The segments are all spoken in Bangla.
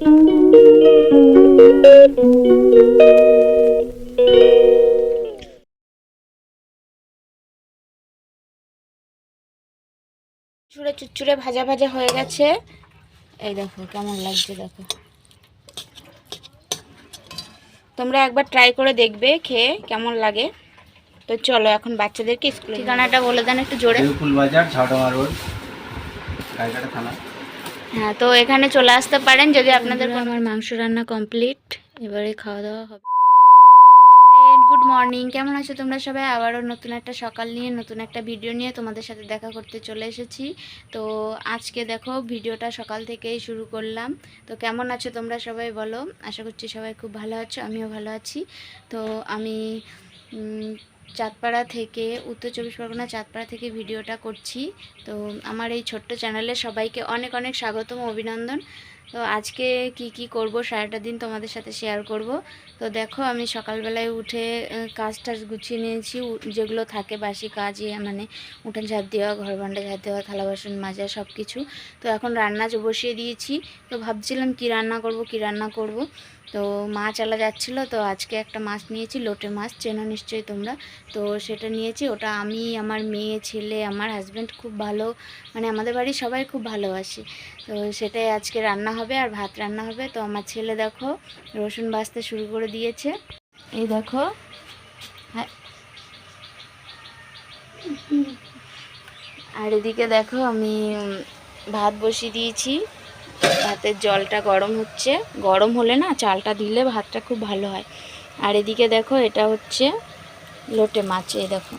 চুড়ে চুচুড়ে ভাজা ভাজা হয়ে গেছে। এই দেখো কেমন লাগছে দেখো। তোমরা একবার ট্রাই করে দেখবে খেয়ে কেমন লাগে। তো চলো এখন বাচ্চাদেরকে স্কুল ঠিকানাটা বলে দেন একটু জোরে। দেউকুল বাজার ঝাউডাঙ্গা রোড গাইঘাটা থানা। হ্যাঁ তো এখানে চলে আসতে পারেন যদি আপনাদের আমার মাংস রান্না কমপ্লিট এবারে খাওয়া দাওয়া হবে। গুড মর্নিং কেমন আছো তোমরা সবাই? আবারও নতুন একটা সকাল নিয়ে নতুন একটা ভিডিও নিয়ে তোমাদের সাথে দেখা করতে চলে এসেছি। তো আজকে দেখো ভিডিওটা সকাল থেকেই শুরু করলাম। তো কেমন আছো তোমরা সবাই বলো? আশা করছি সবাই খুব ভালো আছো আমিও ভালো আছি। তো আমি চাঁদপাড়া থেকে, উত্তর চব্বিশ পরগনা চাঁদপাড়া থেকে ভিডিওটা করছি। তো আমার এই ছোট্ট চ্যানেলে সবাইকে অনেক অনেক স্বাগতম, অভিনন্দন। তো আজকে কি কি করব সারাটা দিন তোমাদের সাথে শেয়ার করব। তো দেখো, আমি সকালবেলায় উঠে কাজ টাজ গুছিয়ে নিয়েছি যেগুলো থাকে বাসি কাজ ইয়ে মানে উঠান ঝাড় দেওয়া, ঘর ভান্ডা ঝাড় দেওয়া, থালা বাসন মাজা সব কিছু তো এখন রান্না বসিয়ে দিয়েছি। তো ভাবছিলাম কি রান্না করব, কি রান্না করব। তো মাছ আলা যাচ্ছিল, তো আজকে একটা মাছ নিয়েছি, লোটে মাছ, চেনো নিশ্চয়ই তোমরা। তো সেটা নিয়েছি, ওটা আমি, আমার মেয়ে, ছেলে, আমার হাজব্যান্ড খুব ভালো মানে আমাদের বাড়ির সবাই খুব ভালোবাসে। তো সেটাই আজকে রান্না হবে আর ভাত রান্না হবে। তো আমার ছেলে দেখো, রসুন বাছতে শুরু করে দিয়েছে। এই দেখো হ্যাঁ। আর এদিকে দেখো আমি ভাত বসিয়ে দিয়েছি। ভাতের জলটা গরম হচ্ছে। গরম হলে না চালটা দিলে ভাতটা খুব ভালো হয়। আর এদিকে দেখো এটা হচ্ছে লোটে মাছ, এই দেখো।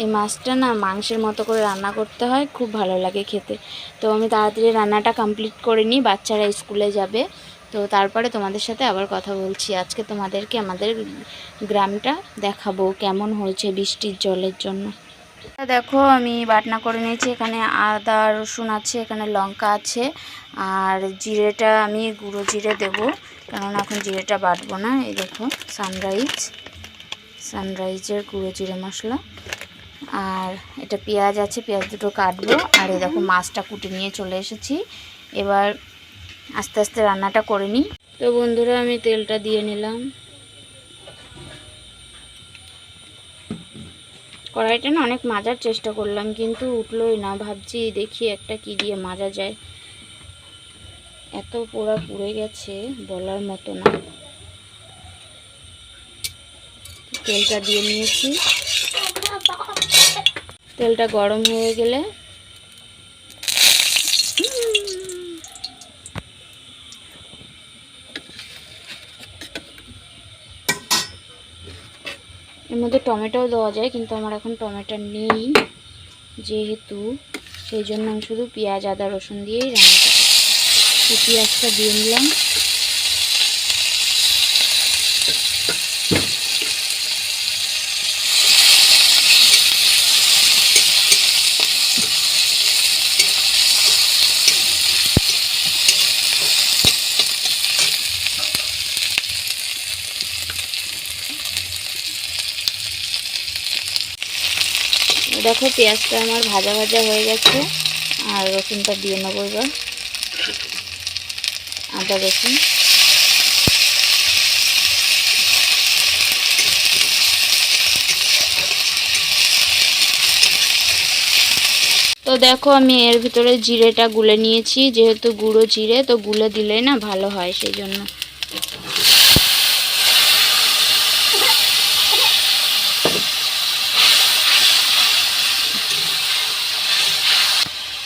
এই মাছটা না মাংসের মতো করে রান্না করতে হয়, খুব ভালো লাগে খেতে। তো আমি তাড়াতাড়ি রান্নাটা কমপ্লিট করে নিই, বাচ্চারা স্কুলে যাবে। তো তারপরে তোমাদের সাথে আবার কথা বলছি। আজকে তোমাদেরকে আমাদের গ্রামটা দেখাবো কেমন হয়েছে বৃষ্টির জলের জন্য। দেখো, আমি বাটনা করে নিয়েছি। এখানে আদা, রসুন আছে, এখানে লঙ্কা আছে। আর জিরেটা আমি গুঁড়ো জিরে দেবো, কেননা এখন জিরেটা বাটবো না। এই দেখো সানরাইজ সানরাইজের গুঁড়ো জিরে মশলা। আর এটা পেঁয়াজ আছে, পেঁয়াজ দুটো কাটবো। আর এই দেখো, মাছটা কুটে নিয়ে চলে এসেছি। এবার আস্তে আস্তে রান্নাটা করে নিই। তো বন্ধুরা, আমি তেলটা দিয়ে নিলাম। কড়াইটা না অনেক মাজার চেষ্টা করলাম, কিন্তু উঠলোই না। ভাবছি দেখি একটা কি দিয়ে মাজা যায়। এত পোড়া পুড়ে গেছে বলার মতো না। তেলটা দিয়ে নিয়েছি। তেলটা গরম হয়ে গেলে এর মধ্যে টমেটোও দেওয়া যায়, কিন্তু আমার এখন টমেটো নেই যেহেতু। সেই জন্য আমি শুধু পেঁয়াজ, আদা, রসুন দিয়েই রান্নাটা করছি। তো পেঁয়াজটা দিয়ে নিলাম দেখো পেঁয়াজটা আমার ভাজা ভাজা হয়ে গেছে। আর রসুনটা দিয়ে নেব এবার। আদা, রসুন। তো দেখো আমি এর ভিতরে জিরেটা গুলে নিয়েছি, যেহেতু গুঁড়ো জিরে, তো গুলে দিলে না ভালো হয়, সেই জন্য।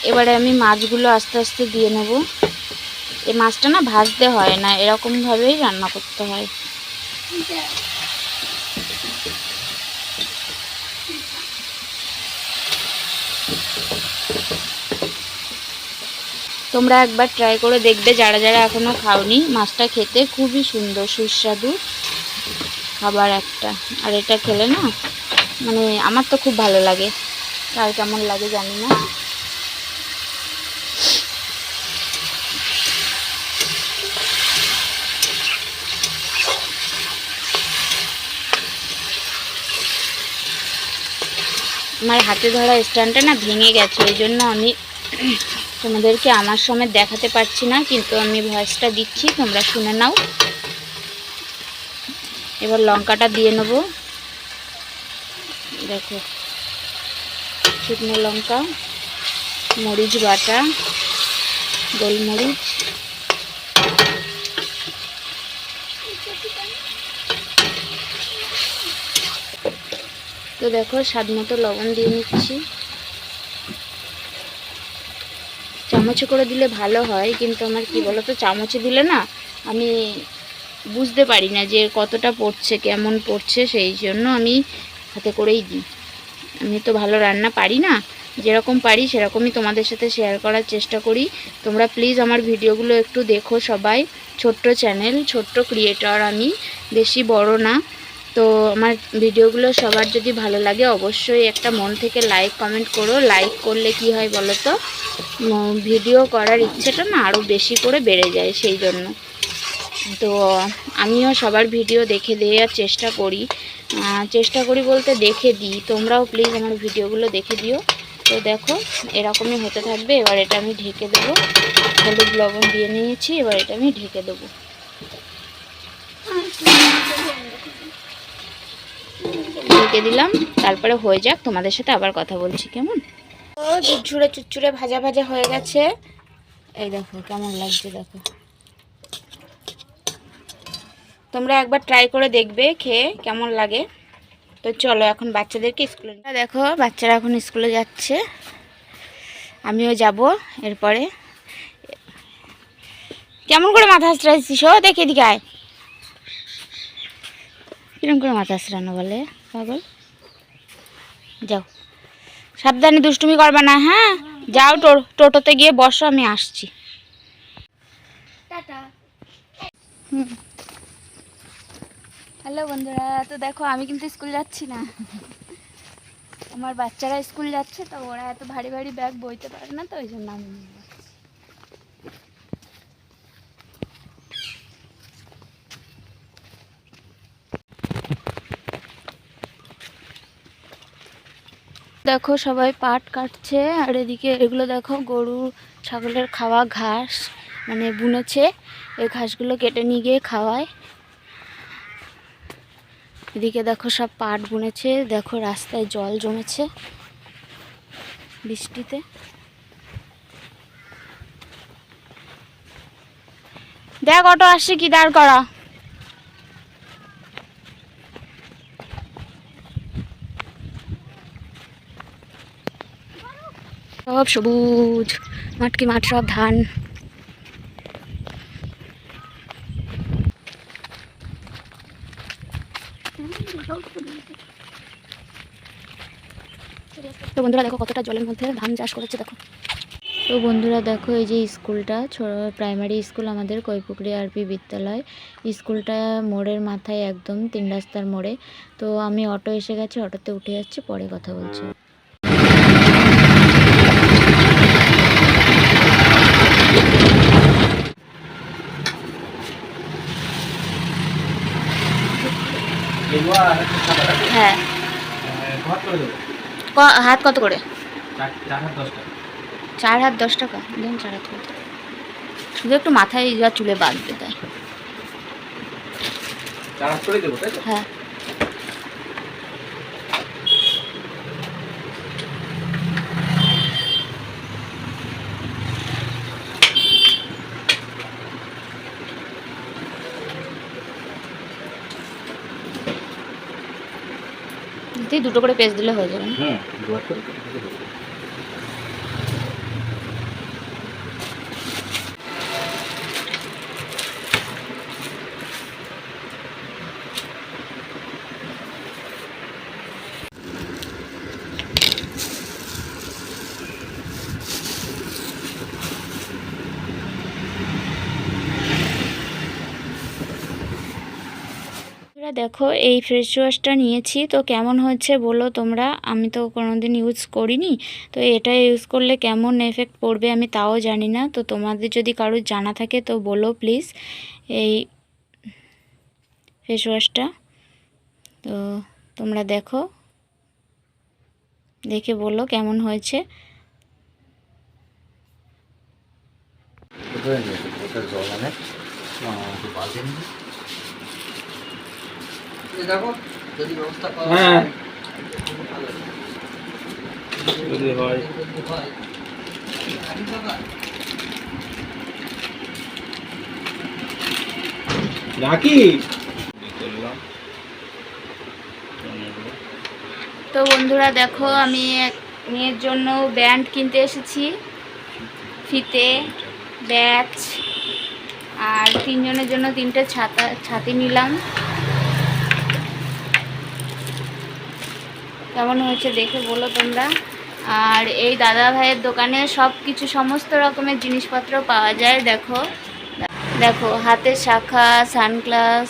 এবারে আমি মাছগুলো আস্তে আস্তে দিয়ে নেব। এই মাছটা না ভাজতে হয় না এরকমভাবেই রান্না করতে হয়। তোমরা একবার ট্রাই করে দেখবে, যারা যারা এখনও খাওনি, মাছটা খেতে খুবই সুন্দর, সুস্বাদু খাবার একটা। আর এটা খেলে না মানে আমার তো খুব ভালো লাগে। আর কেমন লাগে জানি না। আমার হাতে ধরা স্ট্যান্ডটা না ভেঙে গেছে ওই জন্য আমি তোমাদেরকে আমার সময় দেখাতে পারছি না, কিন্তু আমি ভয়েসটা দিচ্ছি, তোমরা শুনে নাও। এবার লঙ্কাটা দিয়ে নেব। দেখো, শুকনো লঙ্কা, মরিচ বাটা, গোলমরিচ। তো দেখো, স্বাদ মতো লবণ দিয়ে নিচ্ছি। চামচে করে দিলে ভালো হয়, কিন্তু আমার কি বলো তো চামচে দিলে না, আমি বুঝতে পারি না যে কতটা পড়ছে, কেমন পড়ছে, সেই জন্য আমি হাতে করেই দিই। আমি তো ভালো রান্না পারি না, যেরকম পারি সেরকমই তোমাদের সাথে শেয়ার করার চেষ্টা করি। তোমরা প্লিজ আমার ভিডিওগুলো একটু দেখো সবাই। ছোট্ট চ্যানেল ছোট্ট ক্রিয়েটর আমি, বেশি বড় না। তো আমার ভিডিওগুলো সবার যদি ভালো লাগে অবশ্যই একটা মন থেকে লাইক কমেন্ট করো। লাইক করলে কি হয় বলো তো? ভিডিও করার ইচ্ছেটা না আরও বেশি করে বেড়ে যায় সেই জন্য। তো আমিও সবার ভিডিও দেখে দেওয়ার চেষ্টা করি। চেষ্টা করি বলতে দেখে দিই। তোমরাও প্লিজ আমার ভিডিওগুলো দেখে দিও। তো দেখো, এরকমই হতে থাকবে। এবার এটা আমি ঢেকে দেবো। হলুদ লবণ দিয়ে নিয়েছি। এবার এটা আমি ঢেকে দেবো। ঢেকে দিলাম, তারপরে হয়ে যাক, তোমাদের সাথে আবার কথা বলছি, কেমন? ও ঝুরঝুরে চুরচুরে ভাজা ভাজা হয়ে গেছে। এই দেখো, কেমন লাগছে, দেখো। তোমরা একবার ট্রাই করে দেখবে, খেয়ে কেমন লাগে। তো চলো, এখন বাচ্চাদেরকে স্কুলে দেখো, বাচ্চারা এখন স্কুলে যাচ্ছে। আমিও যাব, এরপরে কেমন করে মাথা আশ্রাইছিস? দেখে এদিকে আয়। কিরম করে মাথা আশ্রানো বলে? পাগল যাও। সাবধানে দুষ্টুমি করবে না হ্যাঁ? যাও টোটোতে গিয়ে বসো আমি আসছি। হ্যালো বন্ধুরা তো দেখো আমি কিন্তু স্কুল যাচ্ছি না। আমার বাচ্চারা স্কুল যাচ্ছে তো ওরা এত ভারী ভারী ব্যাগ বইতে পারে না তো ওই জন্য আমি দেখো সবাই পাট কাটছে, আর এদিকে এগুলো দেখো গরু, ছাগলের খাওয়া ঘাস মানে বুনেছে, এই ঘাসগুলো কেটে নিয়ে গিয়ে খাওয়ায়। এদিকে দেখো সব পাট বুনেছে, দেখো রাস্তায় জল জমেছে বৃষ্টিতে। দেখ অটো আসছে কি, দাঁড় করা। সব সবুজ মাঠ কি মাঠ, সব ধান। তো বন্ধুরা দেখো কতটা জলের মধ্যে ধান চাষ করেছে, দেখো। তো বন্ধুরা দেখো এই যে স্কুলটা প্রাইমারি স্কুল আমাদের কৈপুকুরি আরপি বিদ্যালয়। স্কুলটা মোড়ের মাথায় একদম, তিন রাস্তার মোড়ে। তো আমি অটো এসে গেছে, অটোতে উঠে যাচ্ছি, পরে কথা বলছি এগুলো আর একটু সাদা কাটি, হ্যাঁ। হাত কত করে? চার হাত দশ টাকা। দেন চার হাত কত? শুধু একটু মাথায় যা চুলে বাঁধতে দেয় হ্যাঁ। দুটো করে পেজ দিলে হয়ে যাবে। বন্ধুরা দেখো, এই ফেস ওয়াশটা নিয়েছি। তো কেমন হচ্ছে বলো তোমরা? আমি তো কোনোদিন ইউজ করিনি। তো এটা ইউজ করলে কেমন এফেক্ট পড়বে আমি তাও জানি না। তো তোমাদের যদি কারোর জানা থাকে তো বলো প্লিজ এই ফেস ওয়াশটা তো তোমরা দেখো, দেখে বলো কেমন হয়েছে। জল আনে একটু বালতি নিয়ে দেখো যদি ব্যবস্থা পাওয়া হ্যাঁ। যদি হয় হয়। রাখি তো বন্ধুরা দেখো আমি মেয়ের জন্য ব্যান্ড কিনতে এসেছি ফিতে ব্যাচ আর তিনজনের জন্য তিনটে ছাতা ছাতি নিলাম কেমন হয়েছে দেখে বলো তোমরা। আর এই দাদা ভাইয়ের দোকানে সব কিছু সমস্ত রকমের জিনিসপত্র পাওয়া যায় দেখো। দেখো হাতের শাখা সানগ্লাস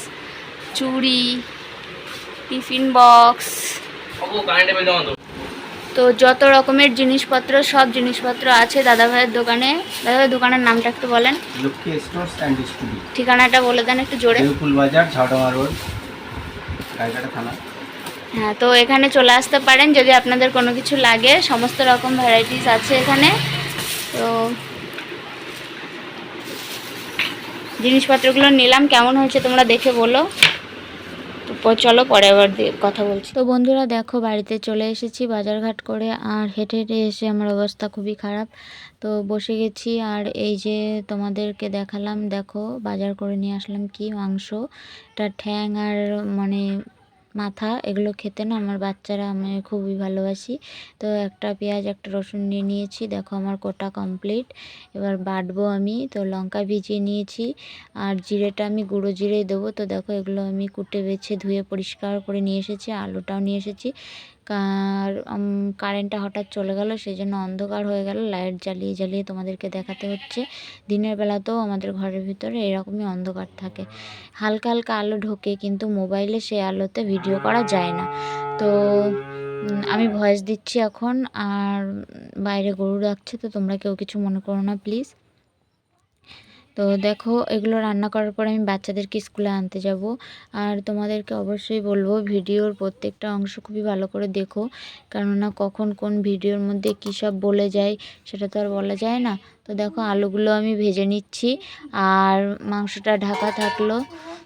চুড়ি টিফিন বক্স। তো যত রকমের জিনিসপত্র সব জিনিসপত্র আছে দাদা ভাইয়ের দোকানে। দাদা ভাইয়ের দোকানের নামটা একটু বলেন। লক্ষ্মী স্টোর্স অ্যান্ড ডিস্ট্রিবিউট ঠিকানাটা বলে দেন একটু জোরে। বাজার ঝাউডাঙ্গা রোড থানা। হ্যাঁ তো এখানে চলে আসতে পারেন যদি আপনাদের কোনো কিছু লাগে। সমস্ত রকম ভ্যারাইটিস আছে এখানে। তো জিনিসপত্রগুলো নিলাম, কেমন হয়েছে তোমরা দেখে বলো। চলো পরে আবার কথা বলছি। তো বন্ধুরা, দেখো বাড়িতে চলে এসেছি বাজারঘাট করে, আর হেঁটে হেঁটে এসে আমার অবস্থা খুবই খারাপ। তো বসে গেছি, আর এই যে তোমাদেরকে দেখালাম, দেখো বাজার করে নিয়ে আসলাম কি মাংস। এটা ঠ্যাং আর মানে মাথা, এগুলো খেতে না আমার বাচ্চারা আমি খুবই ভালোবাসি। তো একটা পেঁয়াজ, একটা রসুন নিয়ে নিয়েছি। দেখো আমার কোটা কমপ্লিট এবার বাটবো আমি। তো লঙ্কা ভিজিয়ে নিয়েছি। আর জিরেটা আমি গুঁড়ো জিরেই দেবো। তো দেখো এগুলো আমি কুটে বেছে ধুয়ে পরিষ্কার করে নিয়ে এসেছি। আলুটাও নিয়ে এসেছি। কারেন্টটা হঠাৎ চলে গেল সেই জন্য অন্ধকার হয়ে গেল লাইট জ্বালিয়ে জ্বালিয়ে তোমাদেরকে দেখাতে হচ্ছে। দিনের বেলাতেও আমাদের ঘরের ভিতরে এরকমই অন্ধকার থাকে। হালকা হালকা আলো ঢোকে, কিন্তু মোবাইলে সেই আলোতে ভিডিও করা যায় না। তো আমি ভয়েস দিচ্ছি এখন, আর বাইরে গরু রাখছে তো তোমরা কেউ কিছু মনে করো না প্লিজ তো দেখো, এগুলো রান্না করার পর আমি বাচ্চাদেরকে স্কুলে আনতে যাব। আর তোমাদেরকে অবশ্যই বলব, ভিডিওর প্রত্যেকটা অংশ খুবই ভালো করে দেখো। কেননা কখন কোন ভিডিওর মধ্যে কী সব বলে যায়, সেটা তো আর বলা যায় না। তো দেখো, আলুগুলো আমি ভেজে নিচ্ছি। আর মাংসটা ঢাকা থাকল,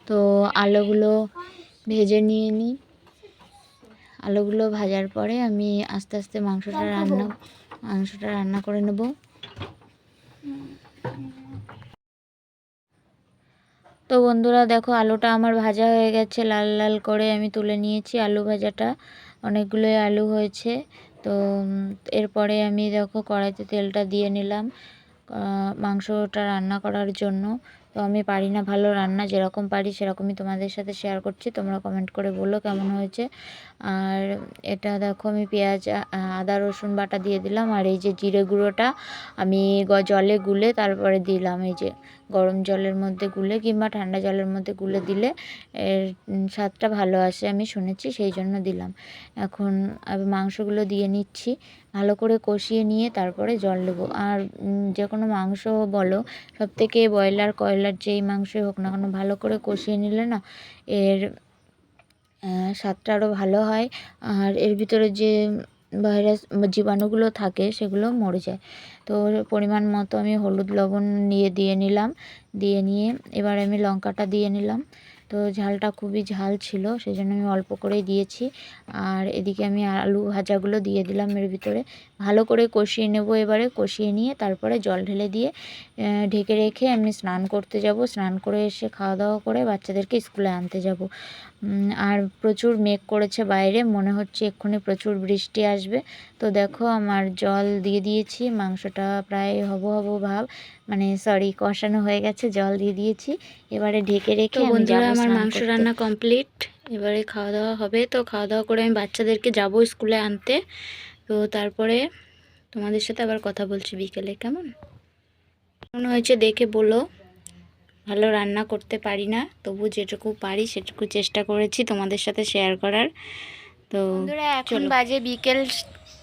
তো আলুগুলো ভেজে নিয়ে নিই আলুগুলো ভাজার পরে আমি আস্তে আস্তে মাংসটা রান্না মাংসটা রান্না করে নেব। তো বন্ধুরা দেখো আলুটা আমার ভাজা হয়ে গেছে, লাল লাল করে আমি তুলে নিয়েছি আলু ভাজাটা। অনেকগুলোই আলু হয়েছে। তো এরপরে আমি দেখো কড়াইতে তেলটা দিয়ে নিলাম মাংসটা রান্না করার জন্য। তো আমি পারি না ভালো রান্না যেরকম পারি সেরকমই তোমাদের সাথে শেয়ার করছি। তোমরা কমেন্ট করে বলো কেমন হয়েছে। আর এটা দেখো আমি পেঁয়াজ আদা, রসুন বাটা দিয়ে দিলাম। আর এই যে জিরে গুঁড়োটা আমি জলে গুলে তারপরে দিলাম। এই যে গরম জলের মধ্যে গুলে কিংবা ঠান্ডা জলের মধ্যে গুলে দিলে এর স্বাদটা ভালো আসে আমি শুনেছি, সেই জন্য দিলাম। এখন মাংসগুলো দিয়ে নিচ্ছি। ভালো করে কষিয়ে নিয়ে তারপরে জল দেবো। আর যে কোনো মাংস বলো সব থেকে ব্রয়লার, কয়লার যেই মাংসই হোক না কেন, ভালো করে কষিয়ে নিলে না এর স্বাদটা আরও ভালো হয়। আর এর ভিতরে যে ভাইরাস জীবাণুগুলো থাকে সেগুলো মরে যায়। তো পরিমাণ মতো আমি হলুদ লবণ নিয়ে দিয়ে নিলাম। দিয়ে নিয়ে এবার আমি লঙ্কাটা দিয়ে নিলাম। তো ঝালটা খুবই ঝাল ছিল সেই জন্য আমি অল্প করেই দিয়েছি। আর এদিকে আমি আলু ভাজাগুলো দিয়ে দিলাম এর ভিতরে। ভালো করে কষিয়ে নেব এবারে কষিয়ে নিয়ে তারপরে জল ঢেলে দিয়ে ঢেকে রেখে আমি স্নান করতে যাব। স্নান করে এসে খাওয়া দাওয়া করে বাচ্চাদেরকে স্কুলে আনতে যাব। আর প্রচুর মেঘ করেছে বাইরে মনে হচ্ছে এক্ষুনি প্রচুর বৃষ্টি আসবে। তো দেখো আমার জল দিয়ে দিয়েছি মাংসটা প্রায় হব হব ভাব মানে সরি কষানো হয়ে গেছে জল দিয়ে দিয়েছি। এবারে ঢেকে রেখে আমি বন্ধুরা যাব আমার মাংস রান্না কমপ্লিট এবারে খাওয়া দাওয়া হবে। তো খাওয়া দাওয়া করে আমি বাচ্চাদেরকে যাব স্কুলে আনতে। তো তারপরে তোমাদের সাথে আবার কথা বলছি বিকেলে কেমন? মনে হয়েছে দেখে বলো। ভালো রান্না করতে পারি না তবু যেটুকু পারি সেটুকু চেষ্টা করেছি তোমাদের সাথে শেয়ার করার। তো এখন বাজে বিকেল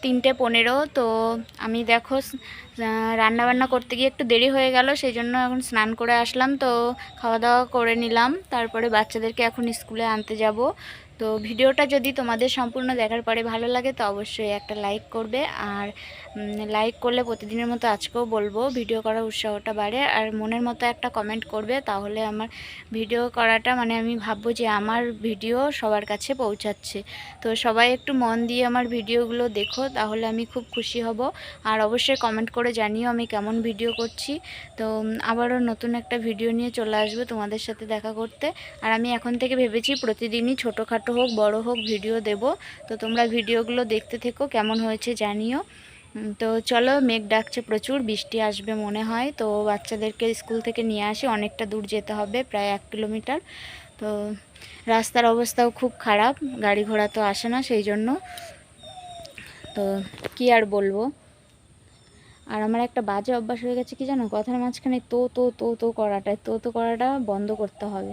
তিনটে পনেরো, তো আমি দেখো রান্নাবান্না করতে গিয়ে একটু দেরি হয়ে গেল সেই জন্য এখন স্নান করে আসলাম, তো খাওয়া দাওয়া করে নিলাম, তারপরে বাচ্চাদেরকে এখন স্কুলে আনতে যাব। তো ভিডিওটা যদি তোমাদের সম্পূর্ণ দেখার পরে ভালো লাগে, তো অবশ্যই একটা লাইক করবে। আর লাইক করলে প্রতিদিনের মতো আজকেও বলব ভিডিও করার উৎসাহটা বাড়ে। আর মনের মতো একটা কমেন্ট করবে, তাহলে আমার ভিডিও করাটা মানে আমি ভাববো যে আমার ভিডিও সবার কাছে পৌঁছাচ্ছে। তো সবাই একটু মন দিয়ে আমার ভিডিওগুলো দেখো, তাহলে আমি খুব খুশি হব। আর অবশ্যই কমেন্ট করে জানিও আমি কেমন ভিডিও করছি। তো আবারও নতুন একটা ভিডিও নিয়ে চলে আসব তোমাদের সাথে দেখা করতে। আর আমি এখন থেকে ভেবেছি প্রতিদিনই ছোটোখাটো হোক, বড় হোক, ভিডিও দেব। তো তোমরা ভিডিওগুলো দেখতে থেকো, কেমন হয়েছে জানিও। তো চলো, মেঘ ডাকছে প্রচুর, বৃষ্টি আসবে মনে হয়। তো বাচ্চাদেরকে স্কুল থেকে নিয়ে আসি, অনেকটা দূর যেতে হবে, প্রায় এক কিলোমিটার। তো রাস্তার অবস্থাও খুব খারাপ, গাড়ি ঘোড়া তো আসে না সেই জন্য তো কি আর বলব? আর আমার একটা বাজে অভ্যাস হয়ে গেছে কি জানো? কথার মাঝখানে তো তো তো তো করাটা তো তো করাটা বন্ধ করতে হবে।